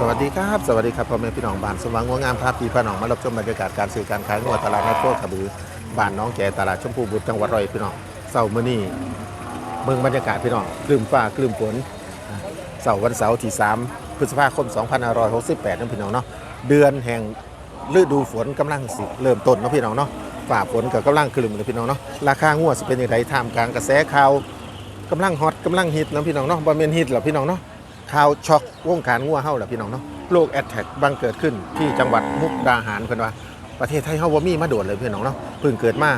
สวัสดีครับ สวัสดีครับพ่อแม่พี่น้องบ้านสว่างงัวงามภาพปีพระน้องมารับชมบรรยากาศการซื้อการขายงัวตลาดนัดโคกระบือบ้านน้องแก่ตลาดชมพูบุตรจังหวัดร้อยพี่น้องเสาร์มื้อนี้เมืองบรรยากาศพี่น้องคลืมฟ้าคลืมฝนเสาร์วันเสาร์ที่ 3 พฤษภาคม 2568นั่นพี่น้องเนาะเดือนแห่งฤดูฝนกำลังสิเริ่มต้นเนาะพี่น้องเนาะฝ่าฝนกับกำลังคลึมเลยพี่น้องเนาะราคางัวสิเป็นอย่างไรท่ามกลางกระแสข่าวกำลังฮอตกำลังฮิตนะพี่น้องเนาะบ่แม่นฮิตหรอพี่น้องเนาะ ข่าวช็อกวงการงัวเฮาแหละพี่น้องเนาะโรคแอดแทกบังเกิดขึ้นที่จังหวัดมุกดาหารเพิ่นว่า ประเทศไทยเฮาบ่มีมาโดดเลยพี่น้องเนาะเพิ่งเกิดมา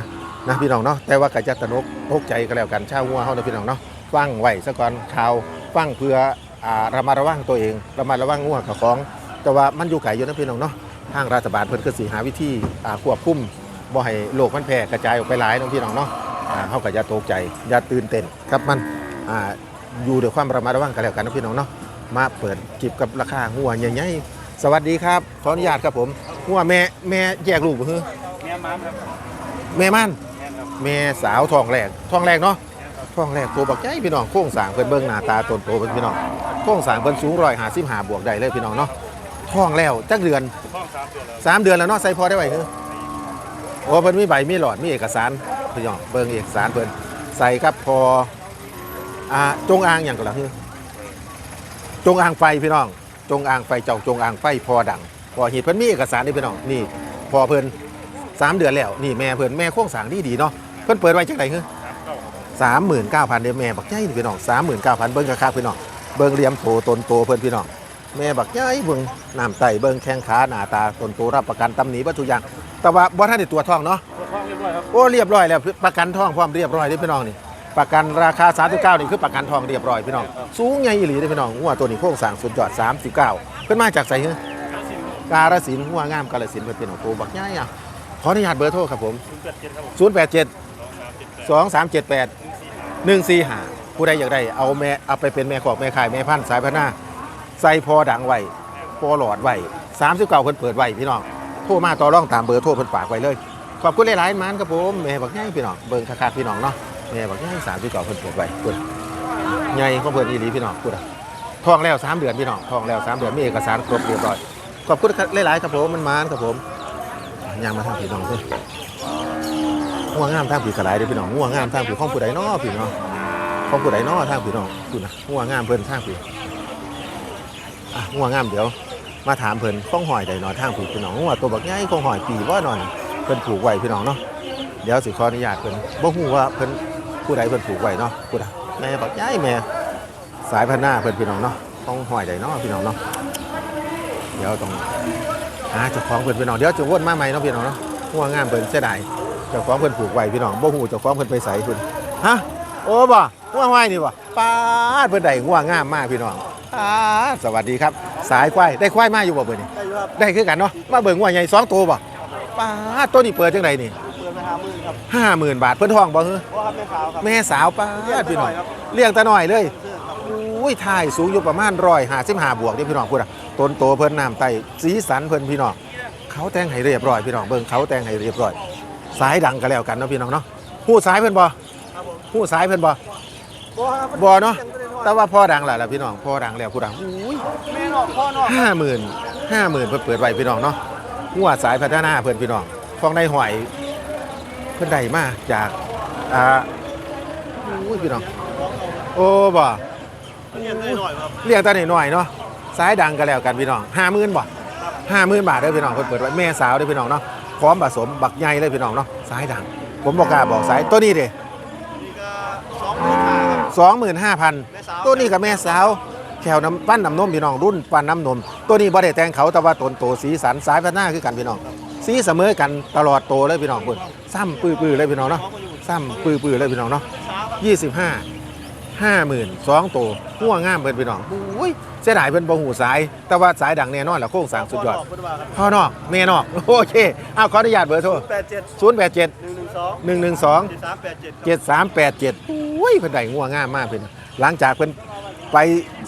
นะพี่น้องเนาะแต่ว่าก็จะตระหนกตกใจก็แล้วกันชาวงัวเฮานะพี่น้องเนาะฟังไว้ซะก่อนข่าวฟังเพื่ออ่าระมัดระวังตัวเองระมัดระวังงัวกับของ แต่ว่ามันอยู่ไกลอยู่นะพี่น้องเนาะทางรัฐบาลเพิ่นก็สิหาวิธีอ่าควบคุมบ่ให้โรคมันแพร่กระจายออกไปหลายเนาะพี่น้องเนาะอ่าเฮาก็อย่าตกใจอย่าตื่นเต้นครับมันอ่าอยู่ด้วยความระมัดระวังกันแล้วกันนะพี่น้องเนาะ มาเปิดกิบกับราคาหัวใหญ่ๆสวัสดีครับ ขออนุญาตครับผมหัวแม่แม่แยกลูกบ่คือแม่ม้ามครับแม่มันแม่ครับแม่สาวทองแรกทองแรกเนาะทองแรกตัวบักใหญ่พี่น้องโค้งสร้างเพิ่นเบิ่งหน้าตาตนโตเพิ่นพี่น้องโค้งสร้างเพิ่นสูง155บวกได้เลยพี่น้องเนาะท้องแล้วจักเดือนห้องสามเดือนแล้ว3เดือนแล้วเนาะใส่พอได้ไว้คือโอ้เพิ่นมีใบมีหลอดมีเอกสารพี่น้องเบิ่งเอกสารเพิ่นใส่ครับพออ่าจงอางหยังก็ล่ะคือ จงอ่างไฟพี่น้อง จงอ่างไฟเจ้าจงอ่างไฟพอดังพอเหตุเพิ่นมีเอกสารนี่พี่น้องนี่พอเพิ่นสามเดือนแล้วนี่แม่เพิ่นแม่โค้งสางดีดีเนาะเพิ่นเปิดไว้จังไดคือสามเก้สามหมื่นเก้าพันเด้อแม่บักใหญ่พี่น้องสามหมื่นเก้าพันเบิ่งราคาพี่น้องเบิ่งเหลี่ยมโตตนโตเพิ่นพี่น้องแม่บักใหญ่เบิ่งน้ำไตเบิ่งแข้งขาหน้าตาตนโตรับประกันตำหนิวัตถุอย่างแต่ว่าบ่ทันได้ตัวทองเนาะตัวห้องเรียบร้อยครับโอ้เรียบร้อยแล้วประกันทองพร้อมเรียบร้อยเด้อพี่น้องนี่ ประกันราคา 39 นี่คือประกันทองเรียบร้อยพี่น้อง สูงใหญ่อีหลีเด้อพี่น้องหัวตัวนี้โครงสร้างสุดยอด 39 เพิ่นมาจากไสเหรอกาฬสินธุ์หัวงามกาฬสินธุ์เพิ่นเป็นของตัวบักใหญ่อะขออนุญาตเบอร์โทรครับผมศูนย์แปดเจ็ดครับผม087สองสามเจ็ดแปด2378 145 ผู้ใดอยากได้เอาแม่เอาไปเป็นแม่ขอกแม่ขายแม่พันธุ์สายพันหน้าใส่พอดังไว้พอหลอดไว้39เพิ่นเปิดไว้พี่น้องโทรมาต่อรองตามเบอร์โทรเพิ่นฝากไว้เลย ขอบคุณหลายๆมันครับผมแม่บักใหญ่พี่น้องเบิ่งคักๆพี่น้องเนาะ แม่บักใหญ่สามสิบเก้าเพิ่นเปิดไว้เพิ่นใหญ่ของเพิ่นอีหลีพี่น้องพูดอะทองแล้วสามเดือนพี่น้องทองแล้วสามเดือนมีเอกสารครบเรียบร้อยขอบคุณหลายๆครับผมมันมานครับผมย่างมาทางพี่น้องเพิ่นง่วงงามทางผีกระไรเด้อพี่น้องง่วงงามทางผีของผู้ใดน้อพี่น้องของผู้ใดน้อทางพี่น้องพูดนะง่วงงามเพิ่นทางผีอะง่วงงามเดี๋ยว มาถามเพิ่นข้องหอยใดหนอทางผีพี่น้องง่วงตัวบักใหญ่ข้องหอยปีบ่หน่อยเพิ่นผูกไว้พี่น้องเนาะเดี๋ยวสิขออนุญาตเพิ่นบ่ฮู้ว่าเพิ่น ผู้ใดเพิ่นผูกไว้เนาะผู้ใดแม่บักใหญ่แม่ สายพันธุ์หน้าเพิ่นพี่น้องเนาะต้องห้อยใดเนาะพี่น้องเนาะเดี๋ยวต้องหาเจ้าของเพิ่นพี่น้องเดี๋ยวจะวนมาใหม่เนาะพี่น้องเนาะหัวงามเพิ่นเสียดายเจ้าของเพิ่นผูกไว้พี่น้องบ่ฮู้เจ้าของเพิ่นไปใส่เพิ่นฮะโอ้บ่หัวห้อยนี่บ่ป้าดเพิ่นได้หัวงามมากพี่น้องป้าดสวัสดีครับ สายควายได้ควายมาอยู่บ่เบิ่นี่ได้อยู่ครับได้คือกันเนาะมาเบิ่งหัวใหญ่สองตัวบ่ป้าดตัวนี้เปิดจังไดนี่เปิดไปหาหมื่นครับห้าหมื่นบาทเพิ่นทองบ่ฮือเพราะครับแม่ขาวครับ แม่สาวป้าดพี่น้องครับเลี้ยงตาหน่อยเลยซื้อครับอุ้ยถ่ายสูงอยู่ประมาณร้อยห้าสิบห้าบวกเด้พี่น้องพูดอะต้นโตเพิ่นน้ำไตสีสันเพิ่นพี่น้องเขาแต่งให้เรียบร้อยพี่น้องเบิ่งเขาแต่งให้เรียบร้อย สายดังก็แล้วกันเนาะพี่น้องเนาะหู้สายเพิ่นบ่ครับผมหู้สายเพิ่นบ่ บ่ครับบ่เนาะยังไม่ได้ทอดแต่ว่าพ่อดังแล้วล่ะพี่น้องพ่อดังแล้วพูดอะอุ้ย แม่นอกพ่อนอกห้าหมื่นห้าหมื่นเพิ่นเปิดไว้พี่น้องเนาะหัวสายพัฒนาเพิ่นพี่น้องฟองในหอยเพิ่นได้มาจากอ่าอุ้ยพี่น้องโอ้บ่เรียนได้หน่อยครับเรียกตาหน่อยๆเนาะสายดังก็แล้วกันพี่น้องห้าหมื่นบ่ห้าหมื่นบาทเด้อพี่น้องเพิ่นเปิดไว้แม่สาวเด้อพี่น้องเนาะพร้อมผสมบักใหญ่เลยพี่น้องเนาะสายดัง ผมบอกกล้าบอกสายตัวนี้เด้นี่ก็สองหมื่นห้าครับสองหมื่นห้าพันแม่สาวตัวนี้กับแม่สาวแขวน้ำปั้นน้ำนมพี่น้องรุ่นปั้นน้ำนม ตัวนี้บ่ได้แต่งเขาแต่ว่าตนโตสีสันสายพัฒนาคือกันพี่น้อง สีเสมอกันตลอดโตเลยพี่น้องเพิ่นซ้ำปื้อๆเลยพี่น้องเนาะซ้ำปื้อๆเลยพี่น้องเนาะยี่สิบห้าห้าหมื่นสองตัวหัวงามเพิ่นพี่น้องอุ้ยเสียดายเพิ่นบ่หูสาย แต่ว่าสายดังแน่นอนแหละโค้งสางสุดยอดพ่อนอกแม่นอกโอเคเอาขออนุญาตเบอร์โทรแปดเจ็ด0 8 7หนึ่งหนึ่งสอง1 1 2เจ็ดสามแปดเจ็ด7 3 8 7อุ้ยเพิ่นได้งัวงามมากเพิ่นหลังจากเพิ่นไป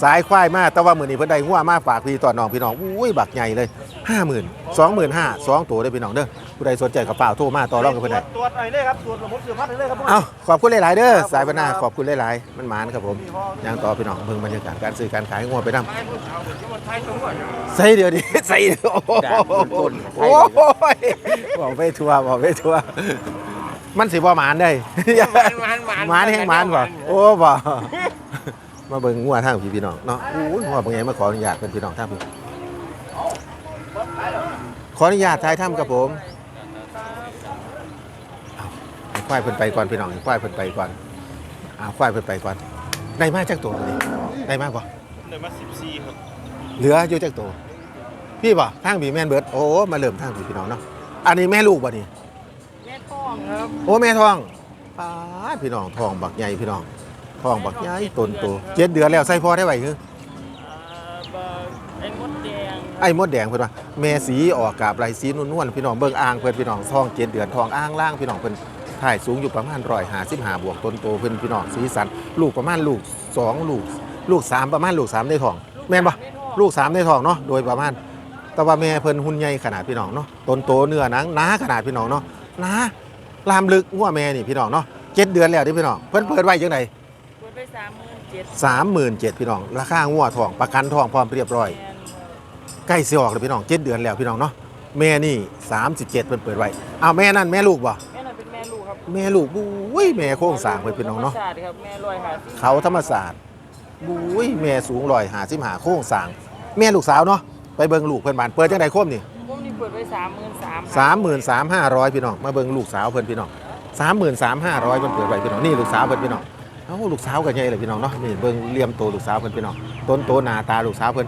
สายควายมาแต่ว่ามื้อนี้เพิ่นได้งัวมาฝากพี่ต่อน้องพี่น้องอุ้ยบักใหญ่เลย 50,000 25,000 2ตัวเด้อพี่น้องเด้อผู้ใดสนใจก็ฝากโทรมาต่อรองกับเพิ่นได้ตรวจหน่อยเลยครับตรวจระบบเสือพัดเลยครับเอาขอบคุณหลายๆเด้อสายบรรณาขอบคุณหลายๆมันหมานครับผมยังต่อพี่น้องเบิ่งบรรยากาศการซื้อการขายงัวไปนำใส่เดี๋ยวดิใส่เดี๋ยวโอ้โหโอ้ยบอกไปทัวร์บอกไปทัวร์มันสิบ่หมานได้หมานแห้งหมานบ่โอ้บ่มาเบิ่งงัวทางพี่พี่น้องเนาะโอ้ยงัวบางอย่างมาขออนุญาตเป็นพี่น้องทางพี่ข ออนุญาตถ่ายทำกับผมเอาให้ควายเพิ่นไปก่อนพี่น้องให้ควายเพิ่นไปก่อนเอาควายเพิ่นไปก่อนได้มาจักตัวบ่นี่ได้มากบ่เลยมาสิบสี่ครับเหลืออยู่จักตัวพี่บ่ทางพี่แม่นเบิดโอ้มาเริ่มทางพี่พี่น้องเนาะอันนี้แม่ลูกบ่นี่แม่ท้องครับโอ้แม่ทองป้าดพี่น้องทองบักใหญ่พี่น้องทองบักใหญ่ต้นโตเจ็ดเดือนแล้วใส่พอได้ไหวคือไอ้มดแดง ไอ้มดแดงเพิ่นว่าแม่สีออกกาบไหลสีนวลๆพี่น้องเบิ่งอ่างเพิ่นพี่น้องทองเจ็ดเดือนทองอ่างล่างพี่น้องเพิ่นถ่ายสูงอยู่ประมาณ155บวกต้นโตเพิ่นพี่น้องสีสัน ลูกประมาณลูกสองลูก ลูกสามประมาณลูกสามในท้อง แม่นบ่ลูกสามในท้องเนาะโดยประมาณ แต่ว่าแม่เพิ่นหุ่นใหญ่ขนาดพี่น้องเนาะต้นโตเนื้อหนังหนาขนาดพี่น้องเนาะหนาลามลึกงัวแม่นี่พี่น้องเนาะเจ็ดเดือนแล้วเดิพี่น้องเพิ่นเปิดไว้จังไดเปิดไปสามหมื่นเจ็ดสามหมื่นเจ็ดพี่น้องราคางัวทองประกันทองพร้อมเรียบร้อย ใกล้สิออกเลยพี่น้องเจ็ดเดือนแล้วพี่น้องเนาะแม่นี่สามสิบเจ็ดเพิ่นเปิดไว้เอาวแม่นั่นแม่ลูกบ่แม่น่ะเป็นแม่ลูกครับแม่ลูกบุ้ยแม่โค้งสร้างเพิ่นพี่น้องเนาะธรรมศาสตร์ครับแม่ลอยหาที่เขาธรรมศาสตร์บุ้ยแม่สูงลอยหาสิบหาโค้งสร้างแม่ลูกสาวเนาะไปเบิ่งลูกเพิ่นบานเปิดจังไดโคมนี่ผมนี่เปิดไปสามหมื่นสามสามหมื่นสามห้าร้อยพี่น้องมาเบิ่งลูกสาวเพิ่นพี่น้องสามหมื่นสามห้าร้อยเพิ่นเปิดไว้พี่น้องนี่ลูกสาวเพิ่นพี่น้องเอ้าลูกสาวกันใหญ่เลยพี่น้องเนาะนี่เบิ่งเหลี่ยมโตลูกสาวเพิ่นพี่น้องต้นโตหน้าตาลูกสาวเพิ่น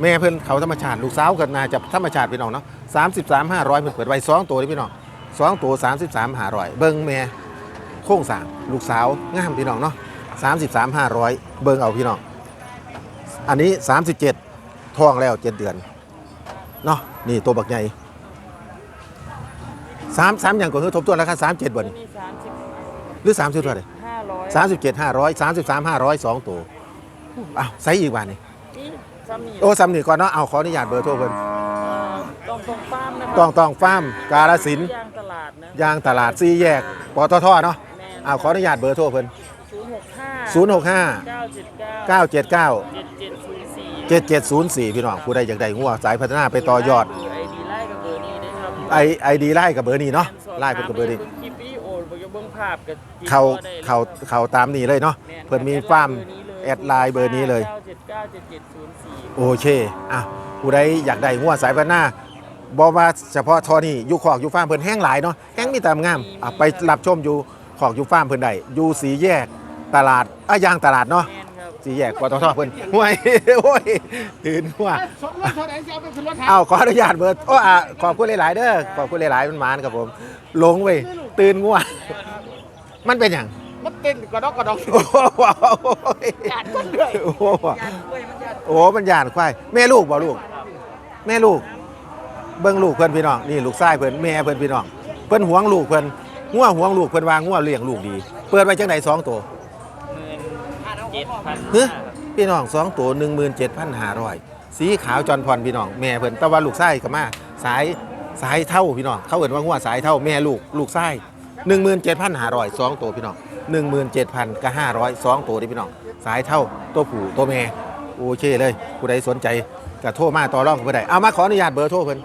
แม่เพิ่นเขาธรรมชาติลูกสาวกันน่าจะธรรมชาติพี่น้องเนาะสามสิบสามห้าร้อยเพิ่นเปิดไว้สองตัวนี่พี่น้องสองตัวสามสิบสามห้าร้อยเบิ่งแม่โค้งสร้างลูกสาวงามพี่น้องเนาะสามสิบสามห้าร้อยเบิ่งเอาพี่น้องอันนี้สามสิบเจ็ดท้องแล้วเจ็ดเดือนเนาะนี่ตัวบักใหญ่สามสามอย่างก็คือทบทวนราคาสามเจ็ดบาทนี่สามสิบหรือสามสิบเท่าไหร่ห้าร้อยสามสิบเจ็ดห้าร้อยสามสิบสามห้าร้อยสองตัวอ้าวใส่อีกบาทนี่นี่ ซ้ำนี่โอ้สำนีก่อนเนาะเอาขออนุญาตเบอร์โทรเพิ่นเอ่อต้องตรงป้ามนะครัต้องต้องฟาร์มกาลสินธุ์ยางตลาดนะยางตลาดซีแยกปตทเนาะแม่เอาขออนุญาตเบอร์โทรเพิ่นศูนย์หกห้า0 6 5 เก้าเจ็ดเก้า9 7 9 เจ็ดเจ็ดศูนย์สี่7 7 0 4 พี่น้องผู้ใดอยากได้งัวสายพัฒนาไปต่อยอด ไอดีไล่กับเบอร์นี้ได้ครับไอไอดีไล่กับเบอร์นี้เนาะไล่เพิ่นกับเบอร์นี้ คลิปวิดีโอเบิ่งเบิ่งภาพกับติดเขาต่อได้ลยเขาเขาตามนี้เลยเนาะแม่นเพิ่นมีฟาร์มแอดไลน์เบอร์นี้เลยเก้าเจ็ดเก้าเจ็ดเจ็ดศูนย์สี่ โอเคอะผู้ใดอยากได้งัวสายพันธุ์หน้าบอกว่าเฉพาะทอนี่อยู่ขอกอยู่ฟาร์มเพิ่นแห้งหลายเนาะแห้งมีแต่งามอะไปรับชมอยู่ขอกอยู่ฟาร์มเพิ่นได้อยู่สีแยกตลาดอะยางตลาดเนาะแม่นครับสีแยกปตทเพิ่นห่วยโอ้ยตื่นหัวสมรสเท่าไหร่จะเอาไปขึ้นรถไถเอาขออนุญาตเบิดโอ้อะขอบคุณหลายๆเด้อขอบคุณหลายๆมันมานครับผมหลงเว้ยตื่นงัวมันเป็นหยัง มันเต้นกระดอกกระดอกโอ้โหจาดคนด้วยโอ้โหยานกล้วยมันยานโอ้มันย่านควายแม่ลูกบ่ลูก แม่ลูก เบิ่งลูกเพิ่นพี่น้องนี่ลูกชายเพิ่นแม่เพิ่นพี่น้องเพิ่นหวงลูกเพิ่นงัวหวงลูกเพิ่นว่างัวเลี้ยงลูกดี เปิดไว้จังไดสองตัวเจ็ดพันเฮ้ยพี่น้องสองตัว17,500สีขาวจอนพรพี่น้องแม่เพิ่นแต่ว่าลูกชายก็มาสายสายเท่าพี่น้องเขาเอิ้นว่างัวสายเท่าแม่ลูกลูกชาย 17,500สองตัวพี่น้อง17,000กับ500สองตัวนี่พี่น้อง สายเท่าตัวผู้ตัวแม่โอเคเลยผู้ใดสนใจก็โทรมาต่อรองกับเพิ่นได้เอามาขออนุญาตเบอร์โทรเพิ่น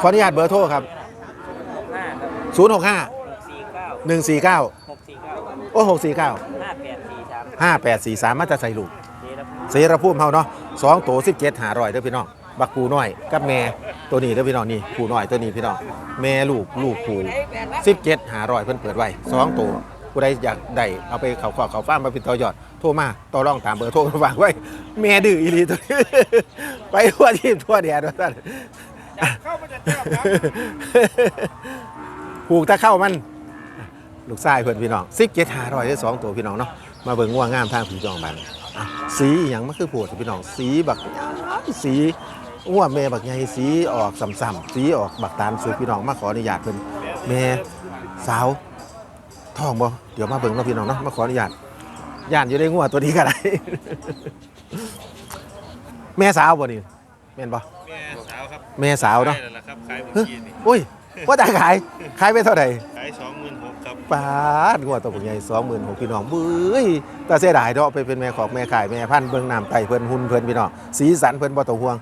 ขออนุญาตเบอร์โทรครับห้าครับ065หกสี่เก้า149หกสี่เก้าโอ้649ห้าแปดสี่สาม5843มาจะใส่ลูกเจ๊รับเสรภูมิเฮาเนาะสองตัว17หาร้อยเด้อพี่น้อง บักปูน้อยกับแม่ตัวนี้เด้อพี่น้องนี่ปูน้อยตัวนี้พี่น้องแม่ลูกลูกปู17หาร้อยเพิ่นเปิดไว้สองตัวผู้ใดอยากได้เอาไปเขาขอเขาฟ้ามาเป็นต่อยอดโทรมาต่อรองตามเบอร์โทรฝากไว้ แม่ดื้ออีหลีตัวนี้ไปทั่วทีมทั่วแดนว่าซั่นเข้ามาจะแจ้งครับผูกตะเข้ามัน ลูกชายเพื่อนพี่น้องซิกเจ็ดหาร้อยได้สองตัวพี่น้องเนาะมาเบิ่งง่วงงามทางผีจองบันอะสีอย่างมันคือโผดพี่น้อง สีบักสี ง่วงแม่บักใหญ่สีออกสัมๆสีออกบักตาลสุดพี่น้องมาขออนุญาตเพิ่นแม่สาวท้องบ่เดี๋ยวมาเบิ่งเนาะพี่น้องเนาะมาขออนุญาตย่านอยู่ในงัวตัวนี้ก็ได้ แม่สาวบ่นี่แม่นบ่แม่สาวครับแม่สาวเนาะใช่แล้วล่ะครับขายเมื่อเฮ้ยกี้นี่อุ้ยว่าจะขายขายไปเท่าไหร่ขายสองหมื่นหกครับปาดงัวตัวผมใหญ่สองหมื่นหกพี่น้องเบ้ยแตาเสียดายเนาะไปเป็นแม่ขอกแม่ขายแม่พันธุ์เบิ่งน้ำไตเพิ่นหุ่นเพิ่นพี่น้องสีสันเพิ่นบ่ต้องห่วง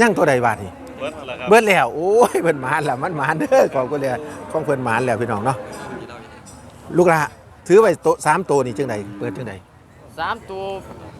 ยังตัวใดบาดนี่เบิร์ดแล้วครับเบิดแล้วโอ้ยเพิ่นหมานแล้วมันหมานเด้อของก็เลยของเพิ่นหมานแล้วพี่น้องเนาะลูกละถือไว้โตะสามตัวนี่จังไดเปิดจังไดสามตัว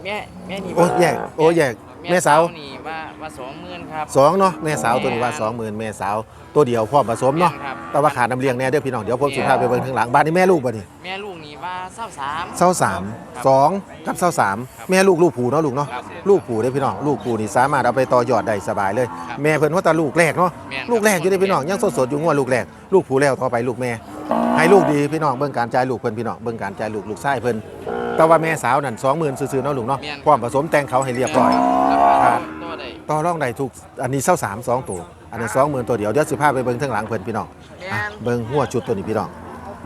แม่แม่นี่โอ้แยกโอ้แยกแม่สาวนี่ว่าว่าสองหมื่นครับ สองเนาะแม่สาวตัวนี้ว่าสองหมื่นแม่สาวตัวเดียวพร้อมผสมเนาะแม่ครับ แต่ว่าขาดน้ำเลี้ยงแน่เด้อพี่น้องเดี๋ยวผมสุภาพไปเบิ่งทางหลังบ้านนี่แม่ลูกบ่นี่แม่ลูกนี่ ว่าเศร้าสาม เศร้าสามสองกับเศร้าสามแม่ลูกลูกผูเนาะลูกเนาะครับลูกผูได้อพี่น้องลูกผูนี่สามารถเอาไปต่อยอดได้สบายเลย ครับแม่เพิ่นว่าแตาลูกแรกเนาะแม่นครับ ลูกแรกอยู่ได้อพี่น้องยังสดๆอยู่งัวลูกแรกลูกผูแล้วต่อไปลูกแม่ ให้ลูกดีพี่น้องเบิ่งการจ่ายลูกเพิ่นพี่น้องเบิ่งการจ่ายลูกลูกชายเพิ่นแต่ว่าแม่สาวนั่น20,000ซื่อๆเนาะลูกเนาะแม่น พร้อมผสมแต่งเขาให้เรียบร้อย แล้วครัก็บตัวใดต่อรองได้ทุกอันนี้เศร้าสามสองตัวอันนี้สองหมื่นตัวเดียวเดี๋ยวสิพาไปเบิ่งทางหลังเพิ่นพี่น้องแม่อะนเบิ่งหัวชุดตัวนี้พี่น้อง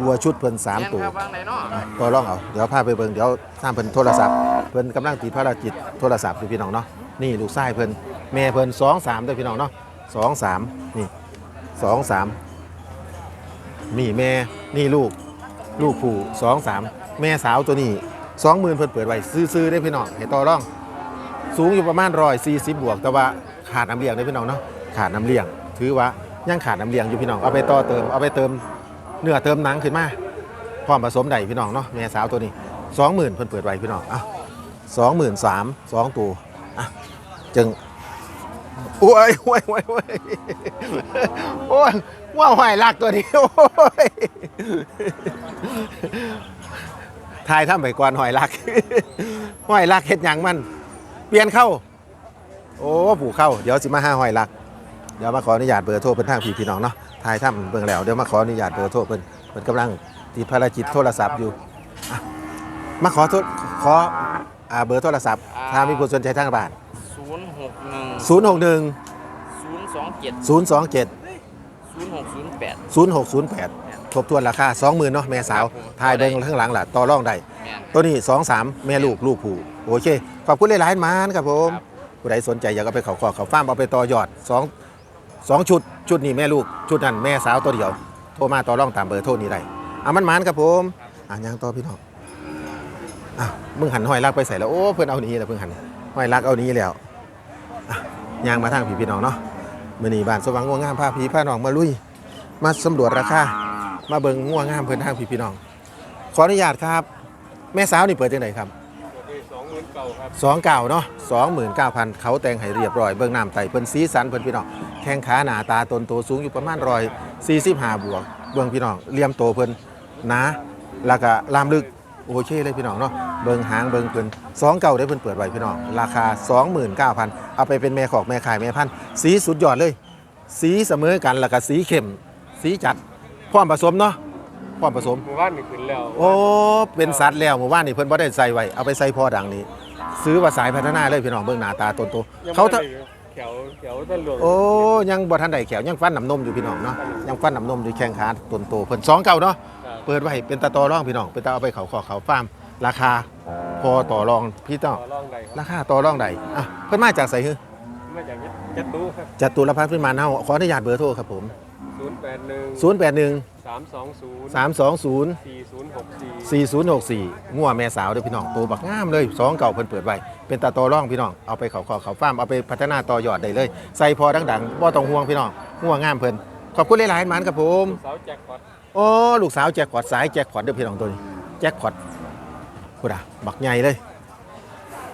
หัวชุดเพิ่นสามแม่นตัวครับวางไหนเนาะอะต่อรองเอาเดี๋ยวพาไปเบิ่งเดี๋ยวทางเพิ่นโทรศัพท์เพิ่นกำลังติดภารกิจโทรศัพท์อยู่พี่น้องเนาะนี่ลูกชายเพิ่นแม่เพิ่นสองสามเด้อพี่น้องเนาะสองสามนี่สองสามนี่แม่นี่ลูกลูกผู้สองสามแม่สาวตัวนี้สองหมื่นเพิ่นเปิดไว้ซื้อๆได้อพี่น้องให้ต่อรอง สูงอยู่ประมาณร้อยสี่สิบบวก แต่ว่าขาดน้ำเลี้ยงได้อพี่น้องเนาะขาดน้ำเลี้ยง ถือว่ายังขาดน้ำเลี้ยงอยู่พี่น้องเอาไปต่อเติมเอาไปเติม เนื้อเติมหนังขึ้นมาพร้อมผสมได้พี่น้องเนาะแม่สาวตัวนี้สองหมื่นเพิ่นเปิดไว้พี่น้องอะสองหมื่นสามสองตัวอะจึงโอ้ยโอ้ยโอ้ยโอ้ยโอ้ยว่าหอยลักตัวนี้โอ้ยทายทำไปก่อนหอยลักหอยลักเฮ็ดหยังมัน เปลี่ยนเข้า โอ้ผูกเข้า เดี๋ยวสิมาห้าหอยลัก เดี๋ยวมาขออนุญาตเบอร์โทรเป็นทางพี่พี่น้องเนาะ ทายถ้ำเบิ่งแล้วเดี๋ยวมาขออนุญาตเบอร์โทรเพิ่นเพิ่นกำลังติดภารกิจโทรศัพท์อยู่อะมาขอโทษขออ่าเบอร์โทรศัพท์ถ้ามีผู้สนใจทางบ้าน ศูนย์หกหนึ่ง061 ศูนย์สองเจ็ด027 ศูนย์หกศูนย์แปด 0608 ทบทวนราคา 20,000เนาะแม่สาวครับผมทายเบิ่งข้างหลังล่ะ ต่อรองได้ แม่นตัวนี้ 2 3 แม่ลูกลูกผู้โอเค ขอบคุณหลายๆมานครับผม ครับ ผู้ใดสนใจอยากเอาไปเขาคอกเขาฟาร์มเอาไปต่อยอดสอง สองชุด ชุดนี้แม่ลูก ชุดนั้นแม่สาวตัวเดียว โทรมาต่อรองตามเบอร์โทรนี้ได้อามันหมานครับผมอะยังต่อพี่น้องอะมึงหันหอยลักไปใส่แล้วโอ้เพื่อนเอาหนี้แล้วเพิ่งหันหอยลักเอาหนี้แล้วอะยางมาทางพี่พี่น้องเนาะมื่อนี้บ้านสว่างง่วงงามพาพี่พาน้องมาลุย มาสำรวจราคามาเบิ่งง่วงงามเพื่อนทางพี่พี่น้อง ขออนุญาตครับ แม่สาวนี่เปิดจังไหนครับสองหมื่นเก่าครับสองเก่าเนาะสองหมื่นเก้าพันเขาแต่งให้เรียบร้อยเบื้องน้ำไต่เพิ่นสีสันเพิ่นพี่น้อง แข้งขาหนาตาตนโตสูงอยู่ประมาณร้อยสี่สิบห้าบวกเบื้องพี่น้องเลี่ยมโตเพิ่นหนาแล้วก็ลามลึกโอเคเลยพี่น้องเนาะเบื้องหางเบื้องเพิ่นสองเก่าได้เพิ่นเปิดไว้พี่น้อง ราคา 29,000 เอาไปเป็นแม่ขอกแม่ขายแม่พันธุ์สีสุดยอดเลย สีเสมอกันแล้วก็สีเข้ม สีจัดพร้อมผสมเนาะพร้อมผสมหมู่บ้านนี่ขึ้นแล้วโอ้เป็นสัตว์แล้วหมู่บ้านนี่เพิ่นบ่ได้ใส่ไว้เอาไปใส่พอดังนี้ ซื้อว่าสายพัฒนาเลยพี่น้องเบิ่งหน้าตาตนโตเขา ถ้าแถวแถวต้นหลวงโอ้ยังบ่ทันได้แขวยังฟันน้ำนมอยู่พี่น้องเนาะยังฟันน้ำนมอยู่แข้งขาตนโตเพิ่นสองเก่าเนาะเปิดไว้เป็นตาต่อรองพี่น้องเป็นตาเอาไปเขาขอเขาฟาร์มราคาพอต่อรองพี่ต้องต่อรองใดราคาต่อรองใดอะเพิ่นมาจากไสฮือมาจากยัดตู้ครับจัตุรพัฒน์พิมานเฮาขออนุญาตเบอร์โทรครับผมศูนย์แปดหนึ่ง081สามสองศูนย์320 สี่ศูนย์หกสี่4064งัวแม่สาวเด้อพี่น้องตัวบักงามเลยสองเก่าเพิ่นเปิดไว้เป็นตาโตอร่องพี่น้องเอาไปเขาขอเขาฟาร์มเอาไปพัฒนาต่อยอดได้เลย ใส่พอดังๆบ่ต้องห่วงพี่น้องงัวงามเพิ่นขอบคุณหลายๆหมันครับผมสาวแจ็คพอตโอ้ลูกสาวแจ็คพอตสายแจ็คพอตเด้อพี่น้องตัวนี้แจ็คพอตพูดอะบักใหญ่เลย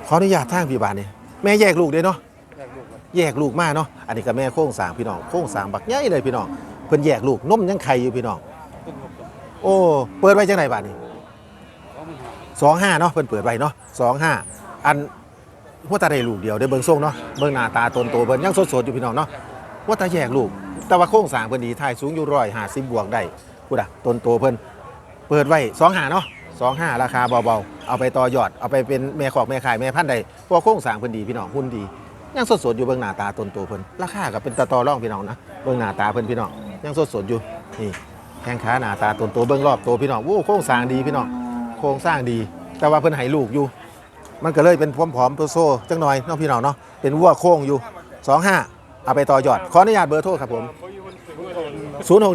ขออนุญาตทางพี่บานนี่แม่แยกลูกเด้เนาะแยกลูกครับแยกลูกมาเนาะ อันนี้ก็แม่โค้งสร้างพี่น้อง โค้งสร้างบักใหญ่เลยพี่น้อง เพิ่นแยกลูกนมยังไข่อยู่พี่น้องโอ้เปิดไว้จังไหนบาทนี่สองห้าเนาะเพิ่นเปิดไว้เนาะสองห้าอันว่าตาได้ลูกเดียวได้เบิ่งทรงเนาะเบิ่งหน้าตาตนโตเพิ่นยังสดๆอยู่พี่น้องเนาะว่าตาแยกลูก แต่ว่าโครงสร้างเพิ่นดีถ่ายสูงอยู่ร้อยห้าสิบบวกได้พูดอะตนโตเพิ่นเปิดไว้สองห้าเนาะสองห้าราคาเบาๆ เอาไปต่อยอด เอาไปเป็นแม่ขอกแม่ขายแม่พันธุ์ได้พว่าโครงสร้างเพิ่นดีพี่น้องหุ่นดียังสดๆอยู่เบิ่งหน้าตาตนโตเพิ่นราคาก็เป็นตาต่อร่องพี่น้องนะเบิ่งหน้าตาเพิ่นพี่น้อง ยังสดๆอยู่นี่แข้งขาหนาตาตนโตเบื้องรอบโตพี่น้องโอ้โครงสร้างดีพี่น้องโครงสร้างดี แต่ว่าเพิ่นให้ลูกอยู่ มันก็เลยเป็นพร้อมผอมๆโซจังหน่อยน้องพี่น้องเนาะเป็นวัวโค้งอยู่25เอาไปต่อยอด ขออนุญาตเบอร์โทรครับผม061 0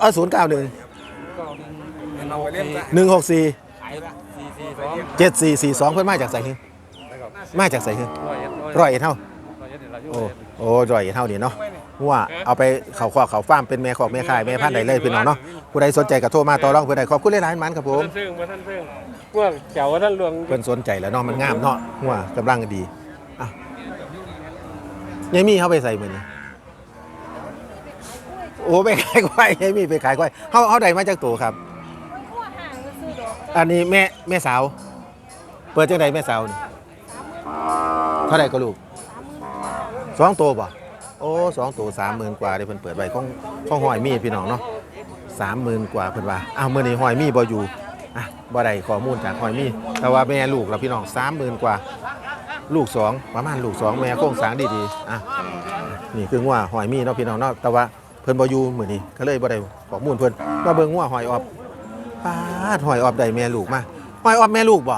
เออ091เอาไปเล่นซะ164 7442เพิ่นมาจากไสฮึมาจากไสฮึร้อยเอ็ดร้อยเอ็ดเท่าร้อยเอ็ดเดี๋ยเอยู่โอ้โอ้ร้อยเอ็ดเท่านี่เนาะ ว่าเอาไปเขาขอเขาฟาร์มเป็นแม่ขอกแม่ขายแม่พันธุ์ได้เลยพี่น้องเนาะผู้ใดสนใจก็โทรมาต่อรองเพื่อใดขอบคุณหลายๆมันครับผมท่านซึ่งมาท่านซึ่งพวกเจ้าว่าท่านหลวงเพิ่นสนใจแล้วเนาะมันงามเนาะว่ากำลังดีอะยายมีเขาไปใส่มือนี่โอ้ไปขายควายยายมีไปขายควายเขาเขาได้มาจากตัวครับ อันนี้แม่แม่สาว เปิดจังไดแม่สาวนี่เท่าไหร่ก็ลูกสองตัวป่ะ โอ้สองตัวสามหมื่นกว่าได้เพิ่นเปิดไว้ของของหอยมีพี่น้องเนาะสามหมื่นกว่าเพิ่นว่าอ้าวเมื้อนี้หอยมีบ่อยู่อะบ่ได้ข้อมูลจากหอยมี แต่ว่าแม่ลูกแล้วพี่น้องสามหมื่นกว่า ลูกสองประมาณลูกสองแม่โครงสางดีๆอะนี่คืองัวหอยมีเนาะพี่น้องเนาะแต่ว่าเพิ่นบ่อยู่มื้อนี้ก็เลยบ่ได้ข้อมูลเพิ่นมาเบิ่งงัวหอยออบปาดหอยออบได้แม่ลูกมาหอยออบแม่ลูกบ่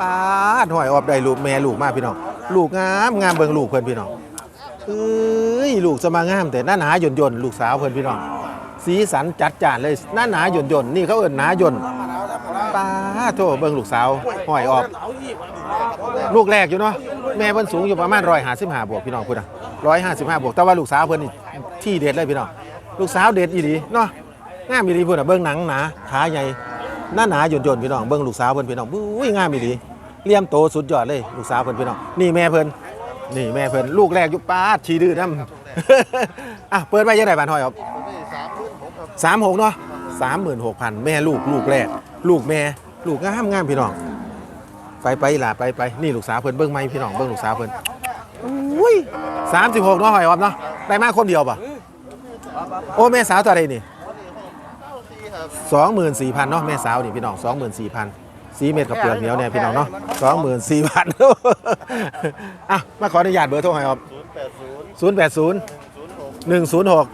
ปาดหอยออบได้ลูกแม่ลูกมาพี่น้องลูกงามงามเบิ่งลูกเพิ่นพี่น้อง เอ้ยลูกสมางามแต่หน้าหนาหย่นหย่นลูกสาวเพิ่อนพี่น้องสีสันจัดจ้านเลยหน้าหนาหย่นหยนนี่เขาเอิ้นหนาหย่นปาโทเบิ่งลูกสาวหอยออบลูกแรกอยู่เนาะแม่เพิ่นสูงอยู่ประมาณ155บห้าบวกพี่น้องพุ่นน่ะ155บห้าบวกแต่ว่าลูกสาวเพิ่นนี่ที่เด็ดเลยพี่น้องลูกสาวเด็ดอีหลีเนาะงามอีหลีพุ่นอะเบิ่งหนังหนาขาใหญ่หน้าหนาหย่นหย่นพี่น้องเบิ่งลูกสาวเพิ่นพี่น้องอุ้ยงามอีหลีเลี่ยมโตสุดยอดเลยลูกสาวเพิ่นพี่น้องนี่แม่เพิ่น นี่แม่เพิ่นลูกแรกอยู่ป้าดชีดื้อนำอะเปิดไว้ยังไงบานหอยครับสามหกเนาะสามหมื่นหกพันแม่ลูกลูกแรก ลูกแม่ ลูกงามงามพี่น้อง ไปไปล่ะไปไปนี่ลูกสาวเพิ่นเบิ่งไหมพี่น้องเบิ่งลูกสาวเพิ่นอุ้ยสามสิบหกเนาะหอยครับเนาะได้มากคนเดียวป่ะโอ้แม่สาวตัวใดนี่สองหมื่นสี่พันเนาะแม่สาวนี่พี่น้องสองหมื่นสี่พัน สีเม็ดกับเปลือกเหนียวเนี่ยพี่น้องเนาะสองหมื่นสี่พันอะมาขออนุญาตเบอร์โทรให้ครับศูนย์แปดศูนย์หนึ่งศูนย์หก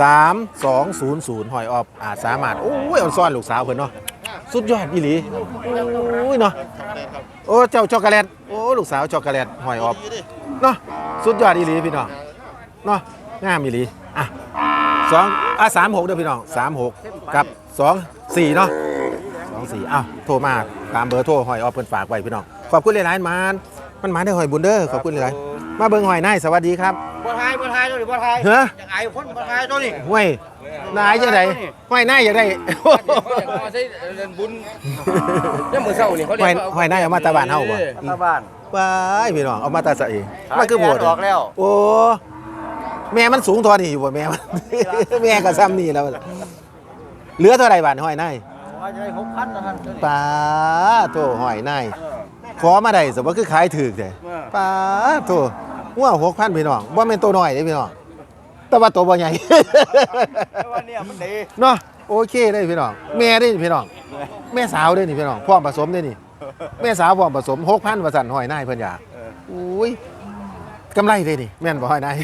สามสองศูนย์ศูนย์หอยออบอาจสามารถโอ้ยอ่อนซ่อนลูกสาวเพิ่นเนาะสุดยอดอีหลีโอ้ยเนาะโอ้เจ้าช็อกโกแลตโอ้ลูกสาวช็อกโกแลตหอยออบเนาะสุดยอดอีหลีพี่น้องเนาะงามอีหลีอะสองอะสามหกเด้อพี่น้องสามหกกับสองสี่เนาะ สองสี่อ้าวโทรมาตามเบอร์โทรหอยออฟเพิ่นฝากไว้พี่น้องขอบคุณหลายๆมันมันมาได้หอยบุญเด้อขอบคุณหลายๆมาเบิ่งหอยนายสวัสดีครับบ่ทายบ่ทายตัวนี้บ่ทายเฮ้ออยากอายคนบ่ทายตัวนี้ห้วยนายจะได้ห้อยนายอยากได้ใช้บุญเนี่ยมือเศร้านี่เขาห้อยห้อยนายเอามาตาบ้านเฮาบ่ตาบ้านว้ายพี่น้องเอามาตาใส่มันคือโหดออกแล้วโอ้แม่มันสูงเทอนี่อยู่บ่แม่มันแม่ก็ซ้ำนี่แล้วเหลือเท่าไหร่บาทห้อยนาย ว่าจะได้6,000นะท่านตัวนี้ปลาโถหอยนายขอมาได้สมมติคือขายถือเลยปลาโถหัวหกพันพี่น้องว่าเป็นตัวน้อยเด้พี่น้องแต่ว่าตัวบ่ใหญ่แต่ว่าเนี่ยมันดีเนาะโอเคเลยพี่น้องแม่ได้พี่น้องแม่สาวได้นี่พี่น้องพร้อมผสมได้นี่แม่สาวพร้อมผสมหกพันว่าสั่นหอยนายเพิ่นอยากอุ้ย กำไรได้นี่แม่นบ่หอยนาย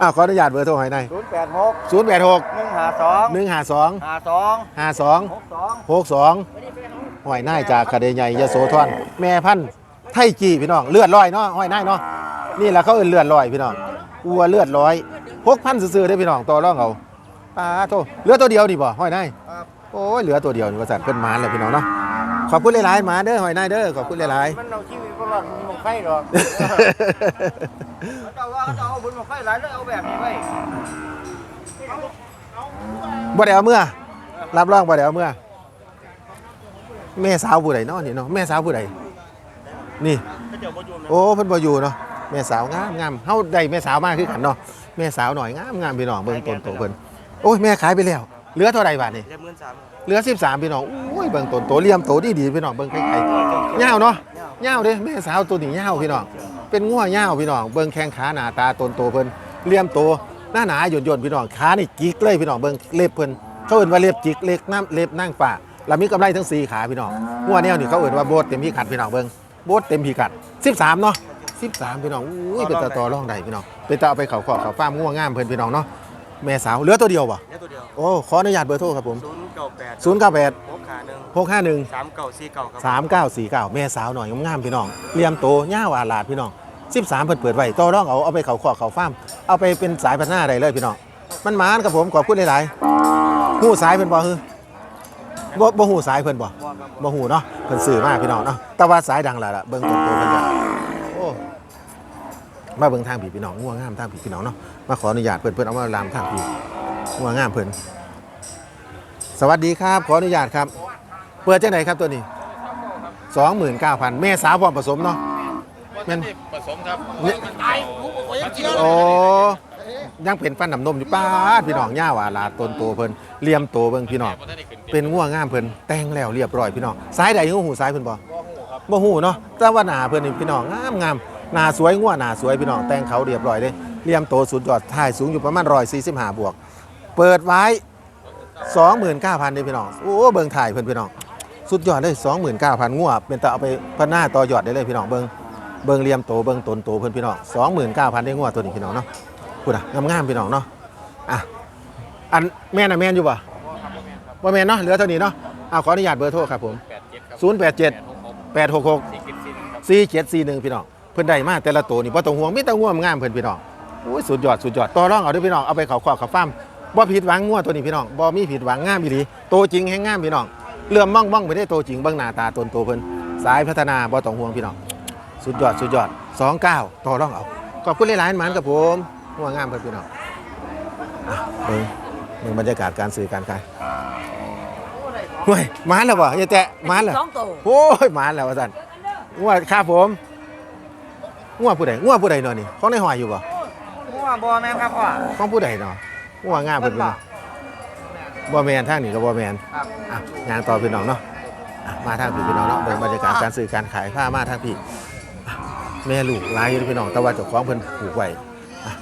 อ้าวขออนุญาตเบอร์โทรหอยนาย086ศูนย์แปดหก152หนึ่งห้าสอง52ห้าสอง62หกสองห้อยนายจากคดีใหญ่ยโสธรแม่พันธุ์ไทยจีพี่น้องเลือดลอยเนาะห้อยนายเนาะนี่แหละเขาเอิ้นเลือดลอยพี่น้องอัวเลือดลอยหกพันซื่อๆได้อพี่น้องต่อรองเอาปลาโทเหลือตัวเดียวนี่บ่ห้อยนายโอ้ยเหลือตัวเดียวนี่ว่าสัตว์เพิ่นหมานเลยพี่น้องเนาะขอบคุณหลายๆหมาเด้อห้อยนายเด้อขอบคุณหลายมันเอาชีวิตบ่รอดมันบ่ ไฟหรอกๆเขาจะว่าเขาจะเอาบุญบ่ไฟหลายแล้วเอาแบบนี้ไว้บ่ได้เอาเมื่อ รับรองบ่ได้เอาเมื่อ แม่สาวผู้ใดเนาะนี่เนาะแม่สาวผู้ใดนี่ โอ้เพิ่นบ่อยู่เนาะแม่สาวงามงามเฮาได้แม่สาวมาคือกันเนาะแม่สาวหน่อยงามงามพี่น้องเบิ่งต้นโตเพิ่นโอ้ยแม่ขายไปแล้ว เหลือเท่าใดบาทนี่ได้หมื่นสามเหลือ13พี่น้องโอ้ยเบิ่งต้นโตเลี่ยมโตดีดีๆพี่น้องเบิ่งไกลๆยาวเนาะ ยาวเด้แม่สาวตัวนี้ยาวพี่น้องเป็นงัวยาวพี่น้องเบิ่งแข้งขาหน้าตาตนโตเพิ่นเลี่ยมโตหน้าหนาหย่นๆพี่น้องขานี่จิกเลยพี่น้องเบิ่งเล็บเพิ่นเขาเอิ้นว่าเล็บจิกเล็กน้ำเล็บนั่งป่าแล้วมีกำไรทั้งสี่ขาพี่น้องงัวแนวนี่เขาเอิ้นว่าโบดเต็มพิกัดพี่น้องเบิ่งโบดเต็มพิกัด 13เนาะ13พี่น้องอุ้ยเป็นตาตอรองได้พี่น้องเป็นตาเอาไปเขาขอเขาฟ้ามง่วงามเพิ่นพี่น้องเนาะ แม่สาวเหลือตัวเดียวบ่เนี่ยตัวเดียวโอ้ขออนุญาตเบอร์โทรครับผม ศูนย์เก้าแปด098 หกขาหนึ่ง651 สามเก้าสี่เก้าครับสามเก้าสี่เก้าแม่สาวหน่อยงามๆพี่น้องเลียมโตย่าวอาลาดพี่น้องสิบสามเปิดเปิดไว้ต่อรองเอาเอาไปเขาขอเขาฟ้าร์มเอาไปเป็นสายพัฒนาได้เลยพี่น้องมันหมานกับผมขอบคุณหลายๆหูสายเพิ่นบ่ฮือบ่บ่หูสายเพิ่นบ่บ่หูเนาะเพิ่นสื่อมาพี่น้องเนาะแต่ว่าสายดังแล้วล่ะเบิ่งตัวโตเพิ่นก็โอ้ มาเบิ่งทางผีพี่น้องง่วงงามทางผีพี่น้องเนาะมาขออนุญาตเพิ่นเพิ่นเอามาลามทางผีง่วงงามเพิ่นสวัสดีครับ ขออนุญาตครับ เปิดจังไหนครับตัวนี้สองหมื่นเก้าพันแม่สาวพร้อมผสมเนาะแม่นผสมครับโอ้ยังเป็นฟันน้ำนมอยู่ป้าดพี่น้องย่าหวาลาตนโตเพิ่นเลี่ยมโตเบิ่งพี่น้องเป็นง่วงงามเพิ่นแต่งแล้วเรียบร้อยพี่น้องซ้ายใดหูหูซ้ายเพิ่นบ่บ่หูเนาะแต่ว่าหน้าเพิ่นนี่พี่น้องงามงาม หน้าสวยง่วหน้าสวยพี่น้องแต่งเขาเรียบร้อยเด้เลี่ยมโตสุดยอดถ่ายสูงอยู่ประมาณ145บห้าบวก เปิดไว้29,000เด้พี่น้องโอ้เบิ่งถ่ายเพิ่อนพี่น้องสุดยอดเลย29,000งัวเป็นตาเอาไปพัฒนาต่อยอดได้เลยพี่น้องเบิ่งเบิ่งเลี่ยมโตเบิ่งตนโตเพิ่อนพี่น้อง29,000ได้งัวตัวนี้พี่น้องเนาะพูดอะงามๆพี่น้องเนาะอะอันแม่น่ะแม่นอยู่บ่บ่แม่นเนาะเหลือเท่านี้เนาะเอาขออนุญาตเบอร์โทรครับผม087 866 4741พี่น้อง เพิ่นได้มาแต่ละตัวนี่บ่ต้องห่วงมีแต่งัวงามเพิ่นพี่น้องโอ้ยสุดยอดสุดยอดต่อรองเอาเด้อพี่น้องเอาไปเขาคอกเขาฟาร์มบ่ผิดหวังงัวตัวนี้พี่น้องบ่มีผิดหวังงามอีหลีโตจริงแฮงงามพี่น้องเลื่อมม่องม่องไปได้โตจริงเบื้องหน้าตาตนโตเพิ่นสายพัฒนาบ่ต้องห่วงพี่น้อง สุดยอดสุดยอด29ต่อรองเอาขอบคุณหลายๆหมานกับผมหัวงามเพิ่นพี่น้องอะเบิ่งเบิ่งบรรยากาศการซื้อการขายเฮ้ยหมานแล้วบ่อย่าแตะหมานแล้วสองตัวโอ้ยหมานแล้วว่าซั่นงัวครับผม งัวผู้ใดงัวผู้ใดเนาะนี่ของในหอยอยู่บ่มั่วบอแม่นครับพ่อ ของผู้ใดเนาะงัวงามเพิ่นพี่น้องบ่แม่นทางนี้ก็บ่แม่นครับ อะงานต่อพี่น้องเนาะอะมาทางพี่พี่น้องเนาะเบิ่งบรรยากาศการซื้อการขายผ้ามาทางพี่อะแม่ลูกหลายอยู่พี่น้องแต่ว่าเจ้าของเพิ่นผูกไว้อะ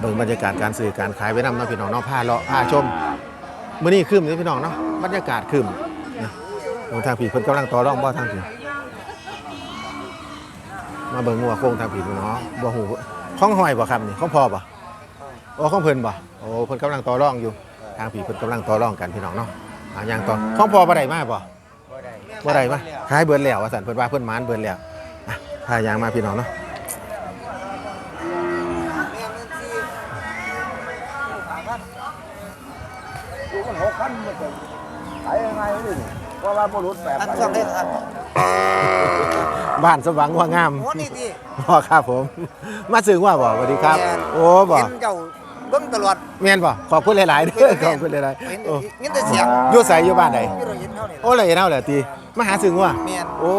เบิ่งบรรยากาศการซื้อการขายไว้นำเนาะพี่น้องเนาะผ้าเลาะผ้าชมมื้อนี้คืมนี่พี่น้องเนาะบรรยากาศคืมนะเบิ่งทางพี่เพิ่นกำลังต่อรองบ่ทางพี่ มาเบิ่งงัวโค้งทางพี่พี่น้องบ่ฮู้ของหอยบ่ครับนี่ของพ่อบ่อ๋อของเพิ่นบ่โอ้เพิ่นกำลังต่อรองอยู่ ทางพี่เพิ่นกำลังต่อรองกันพี่น้องเนาะหาอย่างต่อของพ่อบ่ได้มาบ่บ่ได้บ่ได้มาขายเบิดแล้วว่าซั่นเพิ่นว่าเพิ่นหมานเบิดแล้วอะพาอย่างมาพี่น้องเนาะดูมันหกพันมันจะขายยังไงนี่เพราะว่าบุรุษแบบอันสองได้ครั บบ้านสว่างว่างามโอ้นี่ดิพ่อครับผม มาซื้อว่าบ่สวัสดีครับแม่นโอ้บ่เห็นเจ้าเบิ่งตลอดแม่นบ่ขอบคุณหลายๆเด้อขอบคุณหลายเห็นๆโอ้เห็นแต่เสียงอยู่ไสอยู่บ้านใดที่เราเห็นเท่านี้โอ้เลยเฮาแหละติมาหาซื้อว่าแม่นโอ้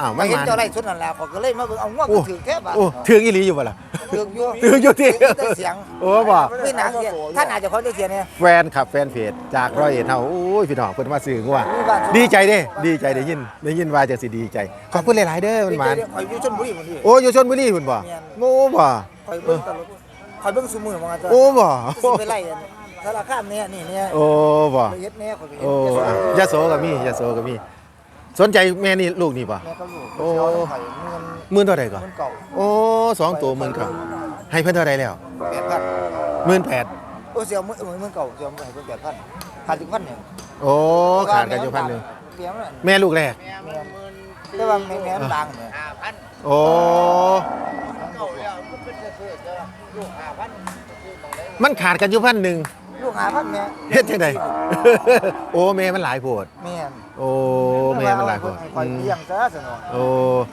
อ้าวมามันเห็นมาเจ้าไร่สุดนั่นแหละเขาก็เลยมาเบิ่งเอางวกโอ้ถือแค่บาทโอ้ถึงอีหลีอยู่บ่ล่ะ ถืออยู่ถึงอยู่ที่เห็นแต่เสียงโอ้บ่ไม่หนังเสียท่านอาจจะเขาได้เสียเนี่ยแฟนขับแฟนเพจจากร้อยเอ็ดเฮาโอ้ยพี่น้องเพิ่นมาซื้องัวมีบ้านดีใจเด้ ดีใจได้ยินได้ยินว่าจังสิดีใจ ขอบคุณหลายๆเด้อมันหมานคอยอยู่ชนบุรีคนนี้โอ้อยู่ชลบุรีพุ่นบ่แม่นโอ้บ่คอยเบิ่งตลอดคอยเบิ่งซุมือว่าจะโอ้บ่สิไปไล่อันสารคามเนี่ยนี่เนี่ยโอ้บ่ไปเฮ็ดแน่คอยไปเฮ็โอ้ดอะยะโสก็มียะโสก็มี สนใจแม่นี่ลูกนี่บ่แม่ก็ลูกโอ้ เสียวข่อยเงินหมื่นเท่าใดก่อนเงินเก่าโอ้สองตัวหมื่นเก่าให้เพิ่นเท่าใดแล้วแปดพันหมื่นแปดโอ้เสียวมือมือมือเก่าเสียวมือให้เพิ่นแปดพันขาดถึงพันหนึ่งโอ้ขาดกันอยู่พันหนึงเสียงนั่นแม่ลูกแรกแม่นแต่ว่าแม่แม่มันบางเนี่ยโอ้มันขาดกันอยู่พันหนึ่ง ลูกหาพันแม่เฮ็ดจังได โอ้แม่มันหลายโพดแม่นโอ้แม่มันหลายโพดคอยอืมเลี้ยงซะสนองโอ้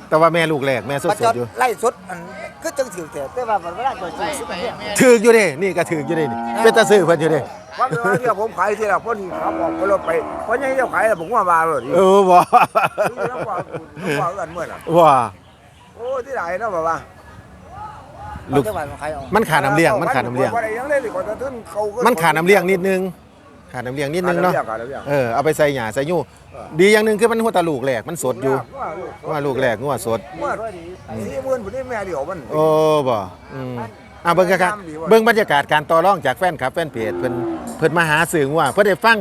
แต่ว่าแม่ลูกแรกแม่สปัจจดๆอยู่ไล่สดอันคือจังถือแต่แต่ว่ามันเวลาจ่อยซื้อซื้อไปเนี่ยถือกอยู่เด้นี่ก็ถือกอยู่เด้นี่เป็นตาซื้อเพิ่นอยู่เด้ว่าเวลาที่ผมขายที่ละคนขับออกไปรถไปเพราะยังเจ้าขายผมว่ามาเลยเออบ่แล้วกว่าแล้วกว่าเงินเมื่อน่ะ ว่าโอ้ที่ไหนนะบ่ว่า ลูก จังหวัดของใครเอามันขาดน้ำเลี้ยง มันขาดน้ำเลี้ยงอะไรยังเล่นอีกกว่าจะขึ้นเขามันขาดน้ำเลี้ยงนิดนึง ขาดน้ำเลี้ยงนิดนึงเนาะ ขาดน้ำเลี้ยงเออ เอาไปใส่หญ้าใส่ยู่ดีอย่างหนึงคือมันหัวตาลูกแรกมันสดอยู่ว่าลูกแรกงัวสดเมื่อสี่หมื่นผมนี่แม่เดียวมัน โอ้บ่อืมอะเบิ่งครับเบิ่งบรรยากาศการต่อรองจากแฟนคลับแฟนเพจเพิ่นเพิ่นมาหาสื่อว่าเพิ่นได้ฟัง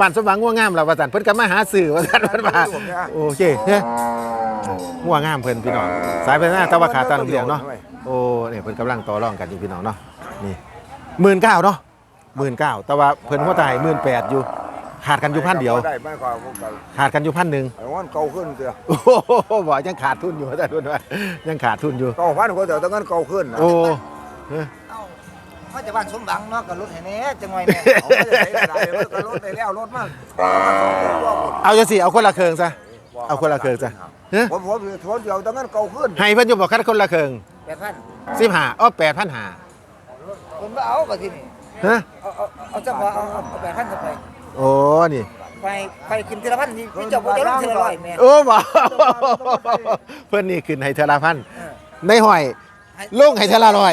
บ้านสมหวังง่วงงามแล้วว่าซั่นเพิ่นก็มาหาสื่อว่าซั่นเพิ่นว่าโอเคเฮ้ยง่วงงามเพิ่นพี่น้องสายพัฒนาตะวันขาดตาน้ำเหลืองเนาะ โอ้เนี่ยเพิ่นกำลังต่อรองกันอยู่พี่น้องเนาะนี่19,000เนาะหมื่นเก้าแต่ว่าเพิ่นหัวตายหมื่นแปดอยู่ขาดกันอยู่พันเดียว ได้ไม่ความพวกกันขาดกันอยู่พันหนึ่งไอ้วันเก่าขึ้นเสียโอ้โหบอกยังขาดทุนอยู่แต่ทุนว่ายังขาดทุนอยู่เก่าพันกว่าแต่ตั้งนั้นเก่าขึ้นนะโอ้เอ้ามาจากบ้านสมหวังเนาะกับรถแห่นี้จังไงแม่เอาไม่ได้ไหนได้เลยก็รถไปแล้วรถมากเอาจะสิเอาคนละเครื่องซะเอาคนละเครื่องซะฮะผมผมทวนเดียวตั้งนั้นเก่าขึ้นให้เพิ่นอยู่บอกคัดคนละเครื่อง แปดพันสิบห้าอ้อแปดพันห้าคนมาเอากับที่นี่ฮะเอาเอาเอาเจ้าของเอาเอาเอาแปดพันจะไปโอ้นี่ ไปไปขึ้นทีละพันนี่พี่เจ้าบ่จะลงทีละร้อยแม่โอ้บอกเพิ่นนี่ขึ้นให้เทอละพันในห้อยลงให้เทอละร้อย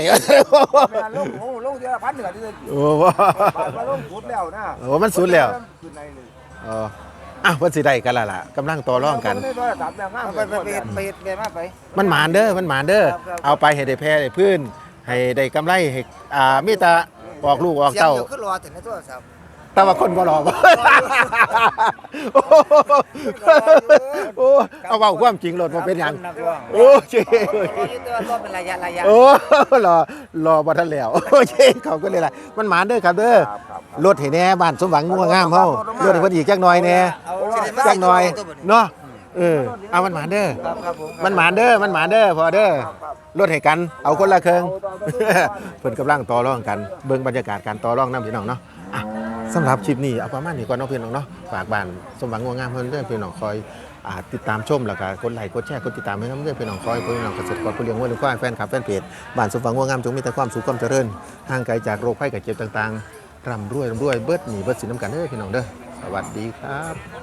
ลงโอ้ลงเดียวพันหนึ่งที่โอ้บ่มาลงสุดแล้วนะโอ้มันสุดแล้ว ขึ้นในเลยอ๋อ อะเพิ่นสิได้กันและล่ะกำลังต่อรองกัน ไม่ได้สามแบบงามเอาไปไปไปไปไปมาไป มันหมานเด้อมันหมานเด้อครับครับ เอาไปให้ได้แพร่ได้พื้น ให้ได้กำไรให้อ่ามีแต่ออกลูกออกเสียงเต้าเดียวขึ้นรอแต่ในโทรศัพท์ แต่ว่าคนบ่รอบ่โอ้เอาเว้าความจริงโลดบ่เป็นหยังนักร้องโอเครออยู่แต่ว่ารอเป็นระยะระยะโอ้รอรอบ่ทันแล้วโอเคขอบคุณเลยล่ะมันหมานเด้อครับเด้อรถให้แน่บ้านสมหวังงัวงามเฮารถให้เพิ่นอีกจักหน่อยแน่เอาสิได้มาจักหน่อยตัวบัดนี้เนาะเออเอามันหมานเด้อครับครับผมมันหมานเด้อมันหมานเด้อพอเด้อรถให้กัน เอาคนละเครื่องเพิ่นกำลังต่อรองกัน เบิ่งบรรยากาศการต่อรองนำพี่น้องเนาะอะ สำหรับคลิปนี้เอาประมาณนี้ก่อนน้องเพี่น้องเนาะฝากบ้านสมหวังงัวงามเพื่อนเพื่องพี่น้องคอยอ่าติดตามชมแล้วก็กดไลค์กดแชร์กดติดตามให้น้ำเพื่องพี่น้องคอยเพี่น้องเกษตรกรผู้เลี้ยงวัวเลี้ยงควายแฟนคลับแฟนเพจบ้านสมหวังงัวงามจงมีแต่ความสุขความเจริญห่างไกลจากโรคภัยไข้เจ็บต่างๆร่ำรวยร่ำรวยเบิดหนีเบิดสินน้ำกันเด้อพี่น้องเด้อสวัสดีครับ